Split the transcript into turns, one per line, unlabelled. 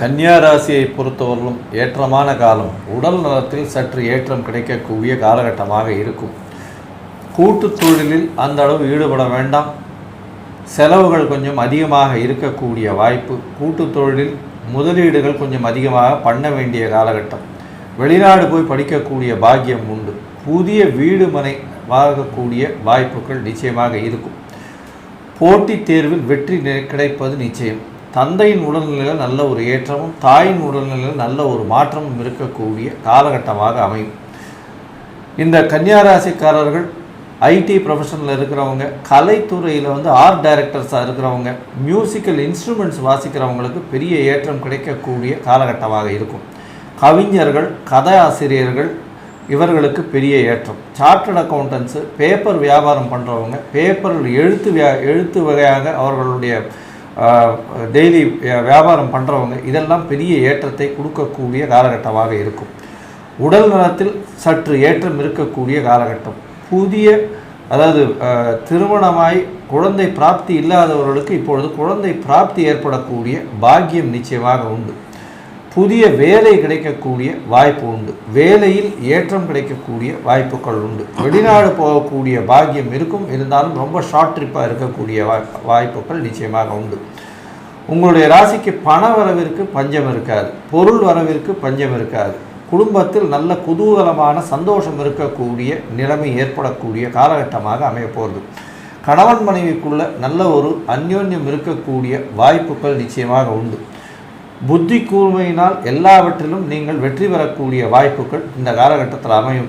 கன்னியா ராசியை பொறுத்தவரையிலும் ஏற்றமான காலம். உடல் நலத்தில் சற்று ஏற்றம் கிடைக்கக்கூடிய காலகட்டமாக இருக்கும். கூட்டு தொழிலில் அந்த அளவு ஈடுபட வேண்டாம். செலவுகள் கொஞ்சம் அதிகமாக இருக்கக்கூடிய வாய்ப்பு. கூட்டு தொழிலில் முதலீடுகள் கொஞ்சம் அதிகமாக பண்ண வேண்டிய காலகட்டம். வெளிநாடு போய் படிக்கக்கூடிய பாக்கியம் உண்டு. புதிய வீடு மனை வாங்கக்கூடிய வாய்ப்புகள் நிச்சயமாக இருக்கும். போட்டித் தேர்வில் வெற்றி கிடைப்பது நிச்சயம். தந்தையின் உடல்நிலையில் நல்ல ஒரு ஏற்றமும் தாயின் உடல்நிலையில் நல்ல ஒரு மாற்றமும் இருக்கக்கூடிய காலகட்டமாக அமையும். இந்த கன்னியாராசிக்காரர்கள் ஐடி ப்ரொஃபஷனில் இருக்கிறவங்க கலைத்துறையில் வந்து ஆர்ட் டைரக்டர்ஸாக இருக்கிறவங்க மியூசிக்கல் இன்ஸ்ட்ருமெண்ட்ஸ் வாசிக்கிறவங்களுக்கு பெரிய ஏற்றம் கிடைக்கக்கூடிய காலகட்டமாக இருக்கும். கவிஞர்கள் கதை ஆசிரியர்கள் இவர்களுக்கு பெரிய ஏற்றம். சார்ட்டர்ட் அக்கௌண்டன்ஸு பேப்பர் வியாபாரம் பண்ணுறவங்க பேப்பரில் எழுத்து வியா எழுத்து வகையாக அவர்களுடைய டெய்லி வியாபாரம் பண்ணுறவங்க இதெல்லாம் பெரிய ஏற்றத்தை கொடுக்கக்கூடிய காலகட்டமாக இருக்கும். உடல் நலத்தில் சற்று ஏற்றம் இருக்கக்கூடிய காலகட்டம். புதிய அதாவது திருமணமாய் குழந்தை பிராப்தி இல்லாதவர்களுக்கு இப்பொழுது குழந்தை பிராப்தி ஏற்படக்கூடிய பாக்கியம் நிச்சயமாக உண்டு. புதிய வேலை கிடைக்கக்கூடிய வாய்ப்பு உண்டு. வேலையில் ஏற்றம் கிடைக்கக்கூடிய வாய்ப்புகள் உண்டு. வெளிநாடு போகக்கூடிய பாக்கியம் இருக்கும். இருந்தாலும் ரொம்ப ஷார்ட் ட்ரிப்பாக இருக்கக்கூடிய வாய்ப்புகள் நிச்சயமாக உண்டு. உங்களுடைய ராசிக்கு பண வரவிற்கு பஞ்சம் இருக்காது. பொருள் வரவிற்கு பஞ்சம் இருக்காது. குடும்பத்தில் நல்ல குதூகலமான சந்தோஷம் இருக்கக்கூடிய நிலைமை ஏற்படக்கூடிய காலகட்டமாக அமையப்போகிறது கணவன் மனைவிக்குள்ள நல்ல ஒரு அந்யோன்யம் இருக்கக்கூடிய வாய்ப்புகள் நிச்சயமாக உண்டு. புத்தி கூர்மையினால் எல்லாவற்றிலும் நீங்கள் வெற்றி பெறக்கூடிய வாய்ப்புகள் இந்த காலகட்டத்தில் அமையும்.